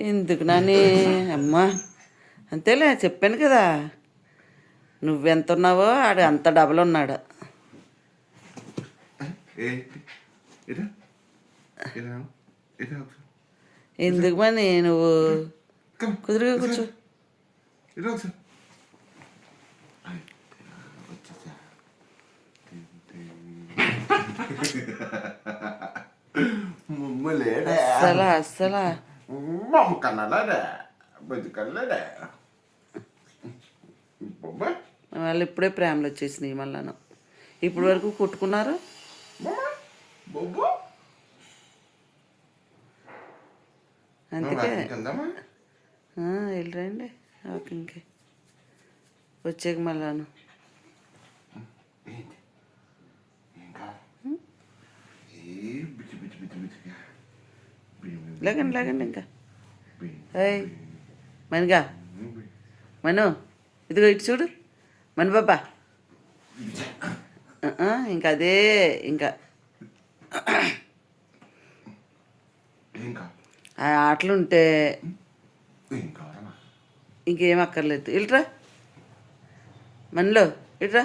ఎందుకు నాని? అమ్మా అంతేలే చెప్పాను కదా. నువ్వెంత ఉన్నావో ఆడు అంత డబల్ ఉన్నాడు ఎందుకు మని నువ్వు? కుదురుగా కూర్చో. అస్సలా అస్సలా. కన్నలాడా బొమ్మ వాళ్ళు ఇప్పుడే ప్రేమలు వచ్చేసినాయి మళ్ళాను. ఇప్పటి వరకు కొట్టుకున్నారు? అందుకే. వెళ్ళరండి. వాకింగ్కి. వచ్చాక మళ్ళాను. లేకండి లేకండి ఇంకా. ఏయ్ మనిగా మను ఇదిగో ఇటు చూడు. మని బాబా ఆ, ఇంకా అదే ఇంకా. ఇంకా ఆ ఆటలు ఉంటే ఇంకా అక్కర్లేదు. ఇల్ట్రా. మనలో ఇట్రా.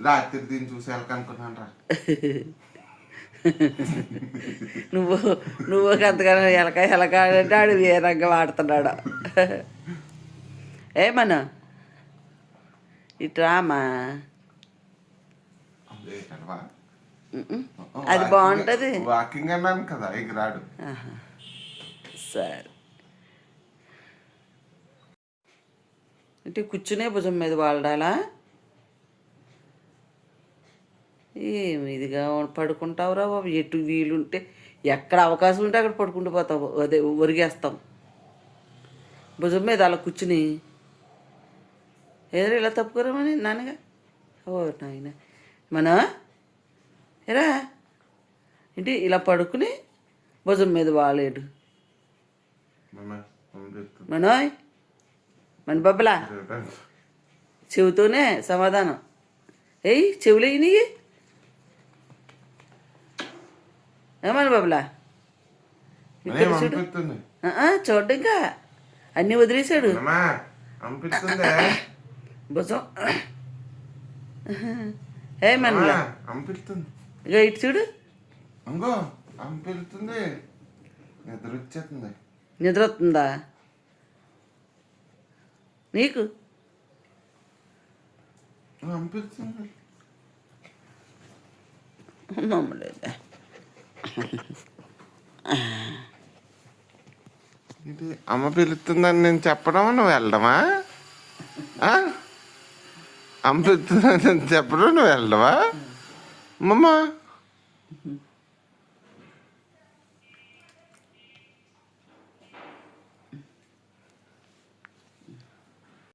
రాత్రి దీన్ని చూసి వెళ్ళకనుకున్నాను రా. నువ్వు నువ్వు అంతగానో ఎలక ఎలక అంటే ఆడు ఏ రంగం ఆడుతున్నాడు ఏ మన? ఇట్రా అమ్మా ఏంటవా ఉమ్మ్. అది బాగుంటుంది. వాకింగ్ అన్నాను కదా ఎగిరాడు. సరే. అంటే కూర్చునే భుజం మీద వాడాలా ఏమి ఇదిగా పడుకుంటావురా బాబు? ఎటు వీలుంటే ఎక్కడ అవకాశం ఉంటే అక్కడ పడుకుంటూ పోతావు. అదే ఒరిగేస్తాం. భుజం మీద అలా కూర్చుని ఏదో ఇలా తప్పుకోరామని నాన్నగా? ఓ నాయన. మన? ఎరా ఏంటి ఇలా పడుకుని భుజం మీద వాలేడు. మనోయ్ మన బబ్బలా? చెవితోనే సమాధానం. ఏయ్ చెవులు నీకు ఏమని బాబులా? చూడు. చూడ్డు ఇంకా. అన్నీ వదిలేశాడు. భుజం ఏ మనలా పంపిస్తుంది. ఇక ఇటు చూడు. నిద్ర వచ్చేస్తుంది. నిద్ర వస్తుందా? నీకు? మమ్మల్ని ఇది అమ్మ పిలుస్తుందని నేను చెప్పడం నువ్వు వెళ్ళడమా? అమ్మ పిలుస్తుందని నేను చెప్పడం నువ్వు వెళ్ళడమా? అమ్మమ్మ.